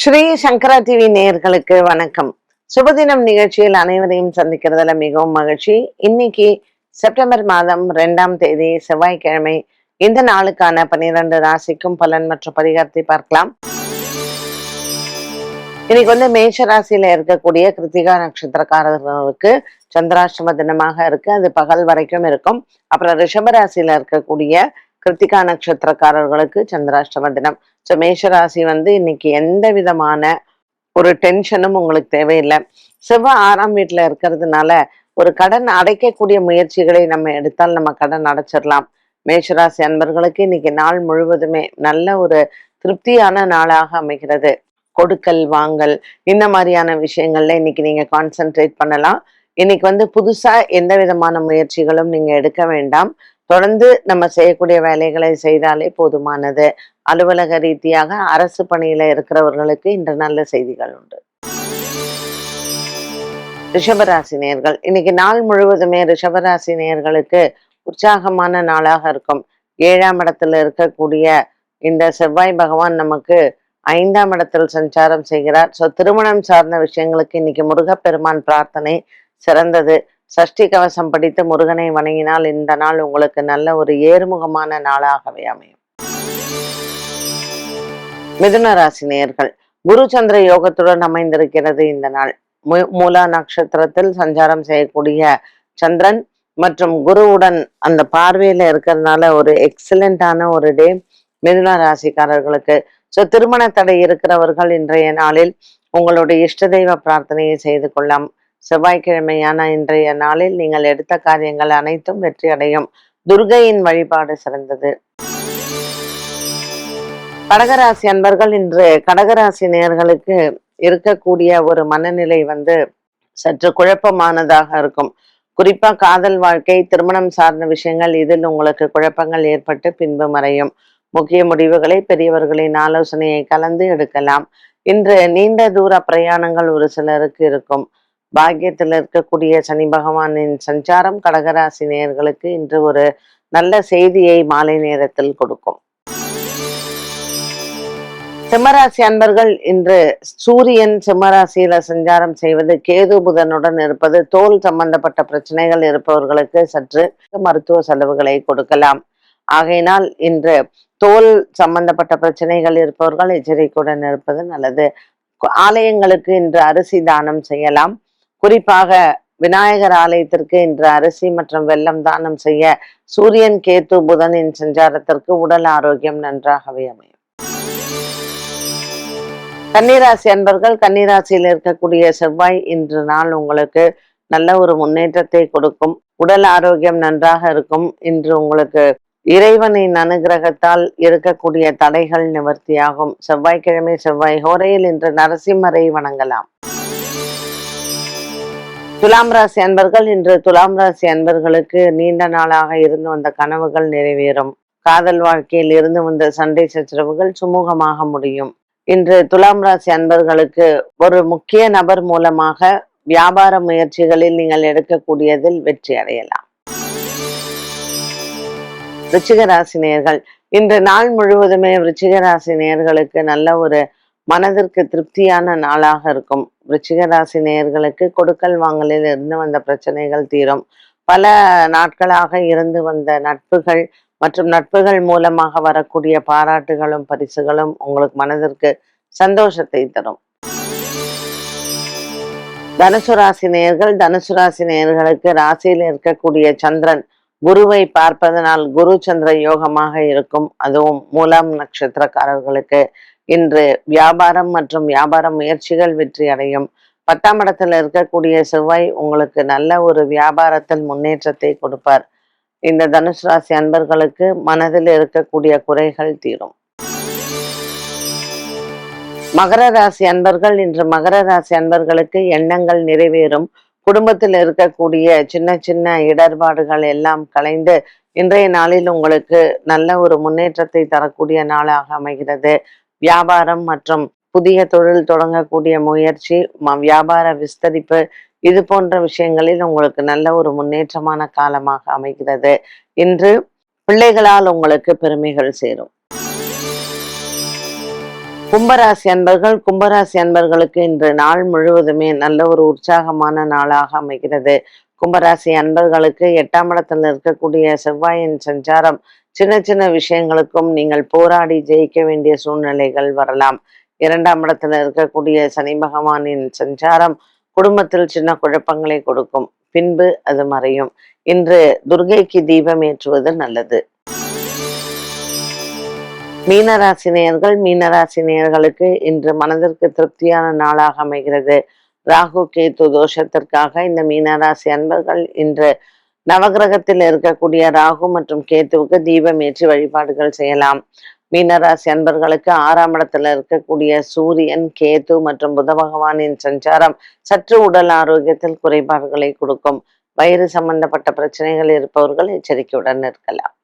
ஸ்ரீ சங்கரா TV நேயர்களுக்கு வணக்கம். சுபதினம் நிகழ்ச்சியில் அனைவரையும் சந்திக்கிறதுல மிகவும் மகிழ்ச்சி. இன்னைக்கு செப்டம்பர் மாதம் ரெண்டாம் தேதி செவ்வாய்க்கிழமை. இந்த நாளுக்கான பன்னிரண்டு ராசிக்கும் பலன் மற்றும் பரிகாரத்தை பார்க்கலாம். இன்னைக்கு வந்து மேஷ ராசியில இருக்கக்கூடிய கிருத்திகா நட்சத்திரக்காரர்களுக்கு சந்திராஷ்டம தினமாக இருக்கு. அது பகல் வரைக்கும் இருக்கும். அப்புறம் ரிஷப ராசியில இருக்கக்கூடிய கிருத்திகா நட்சத்திரக்காரர்களுக்கு சந்திராஷ்டம தினம். ஸோ மேஷராசி வந்து இன்னைக்கு எந்த விதமான ஒரு டென்ஷனும் உங்களுக்கு தேவையில்லை. செவ்வாய் ஆறாம் வீட்டில் இருக்கிறதுனால ஒரு கடன் அடைக்கக்கூடிய முயற்சிகளை நம்ம எடுத்தால் நம்ம கடன் அடைச்சிடலாம். மேஷராசி அன்பர்களுக்கு இன்னைக்கு நாள் முழுவதுமே நல்ல ஒரு திருப்தியான நாளாக அமைகிறது. கொடுக்கல் வாங்கல் இந்த மாதிரியான விஷயங்கள்ல இன்னைக்கு நீங்க கான்சென்ட்ரேட் பண்ணலாம். இன்னைக்கு வந்து புதுசா எந்த விதமான முயற்சிகளும் நீங்க எடுக்க வேண்டாம். தொடர்ந்து நம்ம செய்யக்கூடிய வேலைகளை செய்தாலே போதுமானது. அலுவலக ரீதியாக அரசு பணியில இருக்கிறவர்களுக்கு இன்று நல்ல செய்திகள் உண்டு. ரிஷபராசி நேர்கள். இன்னைக்கு நாள் முழுவதுமே ரிஷபராசி நேர்களுக்கு உற்சாகமான நாளாக இருக்கும். ஏழாம் இடத்துல இருக்கக்கூடிய இந்த செவ்வாய் பகவான் நமக்கு ஐந்தாம் இடத்தில் சஞ்சாரம் செய்கிறார். ஸோ திருமணம் சார்ந்த விஷயங்களுக்கு இன்னைக்கு முருகப்பெருமான் பிரார்த்தனை சிறந்தது. சஷ்டி கவசம் படித்து முருகனை வணங்கினால் இந்த நாள் உங்களுக்கு நல்ல ஒரு ஏறுமுகமான நாளாகவே அமையும். மிதுன ராசி நேயர்கள் குரு சந்திர யோகத்துடன் அமைந்திருக்கிறது இந்த நாள். மு- மூலா நட்சத்திரத்தில் சஞ்சாரம் செய்யக்கூடிய சந்திரன் மற்றும் குருவுடன் அந்த பார்வையில இருக்கிறதுனால ஒரு எக்ஸலண்டான ஒரு டே மிதுன ராசிக்காரர்களுக்கு. ஸோ திருமண தடை இருக்கிறவர்கள் இன்றைய நாளில் உங்களுடைய இஷ்ட தெய்வ பிரார்த்தனையை செய்து கொள்ளலாம். செவ்வாய்க்கிழமையான இன்றைய நாளில் நீங்கள் எடுத்த காரியங்கள் அனைத்தும் வெற்றி அடையும். துர்கையின் வழிபாடு சிறந்தது. கடகராசி அன்பர்கள் இன்று கடகராசி நேர்களுக்கு இருக்கக்கூடிய ஒரு மனநிலை வந்து சற்று குழப்பமானதாக இருக்கும். குறிப்பா காதல் வாழ்க்கை திருமணம் சார்ந்த விஷயங்கள் இதில் உங்களுக்கு குழப்பங்கள் ஏற்பட்டு பின்பு மறையும். முக்கிய முடிவுகளை பெரியவர்களின் ஆலோசனையை கலந்து எடுக்கலாம். இன்று நீண்ட தூர பிரயாணங்கள் ஒரு சிலருக்கு இருக்கும். பாக்கியத்தில் இருக்கக்கூடிய சனி பகவானின் சஞ்சாரம் கடகராசி நேயர்களுக்கு இன்று ஒரு நல்ல செய்தியை மாலை நேரத்தில் கொடுக்கும். சிம்மராசி அன்பர்கள் இன்று சூரியன் சிம்மராசியில சஞ்சாரம் செய்வது கேது புதனுடன் இருப்பது தோல் சம்பந்தப்பட்ட பிரச்சனைகள் இருப்பவர்களுக்கு சற்று மருத்துவ செலவுகளை கொடுக்கலாம். ஆகையினால் இன்று தோல் சம்பந்தப்பட்ட பிரச்சனைகள் இருப்பவர்கள் எச்சரிக்கையுடன் இருப்பது நல்லது. ஆலயங்களுக்கு இன்று அரிசி தானம் செய்யலாம். குறிப்பாக விநாயகர் ஆலயத்திற்கு இன்று அரிசி மற்றும் வெள்ளம் தானம் செய்ய சூரியன் கேத்து புதனின் சஞ்சாரத்திற்கு உடல் ஆரோக்கியம் நன்றாகவே அமையும். கன்னிராசி அன்பர்கள் கன்னிராசியில் இருக்கக்கூடிய செவ்வாய் இன்று நாள் உங்களுக்கு நல்ல ஒரு முன்னேற்றத்தை கொடுக்கும். உடல் ஆரோக்கியம் நன்றாக இருக்கும். இன்று உங்களுக்கு இறைவனின் அனுகிரகத்தால் இருக்கக்கூடிய தடைகள் நிவர்த்தியாகும். செவ்வாய்க்கிழமை செவ்வாய் ஹோரையில் இன்று நரசிம்மரை வணங்கலாம். துலாம் ராசி அன்பர்கள் இன்று துலாம் ராசி அன்பர்களுக்கு நீண்ட நாளாக இருந்து வந்த கனவுகள் நிறைவேறும். காதல் வாழ்க்கையில் இருந்து வந்த சண்டை சச்சரவுகள் சுமூகமாக முடியும். இன்று துலாம் ராசி அன்பர்களுக்கு ஒரு முக்கிய நபர் மூலமாக வியாபார முயற்சிகளில் நீங்கள் எடுக்கக்கூடியதில் வெற்றி அடையலாம். விருச்சிக ராசி நேர்கள் இன்று நாள் முழுவதுமே விருச்சிக ராசி நேர்களுக்கு நல்ல ஒரு மனதிற்கு திருப்தியான நாளாக இருக்கும். விருச்சிக ராசி நேயர்களுக்கு கொடுக்கல் வாங்கலில் இருந்து வந்த பிரச்சனைகள் தீரும். பல நாட்களாக இருந்து வந்த நட்புகள் மற்றும் நட்புகள் மூலமாக வரக்கூடிய பாராட்டுகளும் பரிசுகளும் உங்களுக்கு மனதிற்கு சந்தோஷத்தை தரும். தனுசு ராசி நேயர்கள் தனுசு ராசி நேயர்களுக்கு ராசியில் இருக்கக்கூடிய சந்திரன் குருவை பார்ப்பதனால் குரு சந்திர யோகமாக இருக்கும். அதுவும் மூலம் நட்சத்திரக்காரர்களுக்கு இன்று வியாபாரம் மற்றும் வியாபார முயற்சிகள் வெற்றி அடையும். பத்தாம் இடத்துல இருக்கக்கூடிய செவ்வாய் உங்களுக்கு நல்ல ஒரு வியாபாரத்தில் முன்னேற்றத்தை கொடுப்பார். இந்த தனுஷ் ராசி அன்பர்களுக்கு மனதில் இருக்கக்கூடிய குறைகள் தீரும். மகர ராசி அன்பர்கள் இன்று மகர ராசி அன்பர்களுக்கு எண்ணங்கள் நிறைவேறும். குடும்பத்தில் இருக்கக்கூடிய சின்ன சின்ன இடர்பாடுகள் எல்லாம் கலைந்து இன்றைய நாளில் உங்களுக்கு நல்ல ஒரு முன்னேற்றத்தை தரக்கூடிய நாளாக அமைகிறது. வியாபாரம் மற்றும் புதிய தொழில் தொடங்கக்கூடிய முயற்சி வியாபார விஸ்தரிப்பு இது போன்ற விஷயங்களில் உங்களுக்கு நல்ல ஒரு முன்னேற்றமான காலமாக அமைகிறது. இன்று பிள்ளைகளால் உங்களுக்கு பெருமைகள் சேரும். கும்பராசி அன்பர்கள் கும்பராசி அன்பர்களுக்கு இன்று நாள் முழுவதுமே நல்ல ஒரு உற்சாகமான நாளாக அமைகிறது. கும்பராசி அன்பர்களுக்கு எட்டாம் இடத்தில் இருக்கக்கூடிய செவ்வாயின் சஞ்சாரம் சின்ன சின்ன விஷயங்களுக்கும் நீங்கள் போராடி ஜெயிக்க வேண்டிய சூழ்நிலைகள் வரலாம். இரண்டாம் இடத்துல இருக்கக்கூடிய சனி பகவானின் சஞ்சாரம் குடும்பத்தில் சின்ன குழப்பங்களை கொடுக்கும். பின்பு அது மறையும். இன்று துர்கைக்கு தீபம் ஏற்றுவது நல்லது. மீனராசினியர்கள் மீனராசினியர்களுக்கு இன்று மனதிற்கு திருப்தியான நாளாக அமைகிறது. ராகு கேத்து தோஷத்திற்காக இந்த மீனராசி அன்பர்கள் இன்று நவகிரகத்தில் இருக்கக்கூடிய ராகு மற்றும் கேத்துவுக்கு தீபம் ஏற்றி வழிபாடுகள் செய்யலாம். மீனராசி அன்பர்களுக்கு ஆறாம் இடத்துல இருக்கக்கூடிய சூரியன் கேது மற்றும் புத பகவானின் சஞ்சாரம் சற்று உடல் ஆரோக்கியத்தில் குறைபாடுகளை கொடுக்கும். வயிறு சம்பந்தப்பட்ட பிரச்சனைகள் இருப்பவர்கள் எச்சரிக்கையுடன் இருக்கலாம்.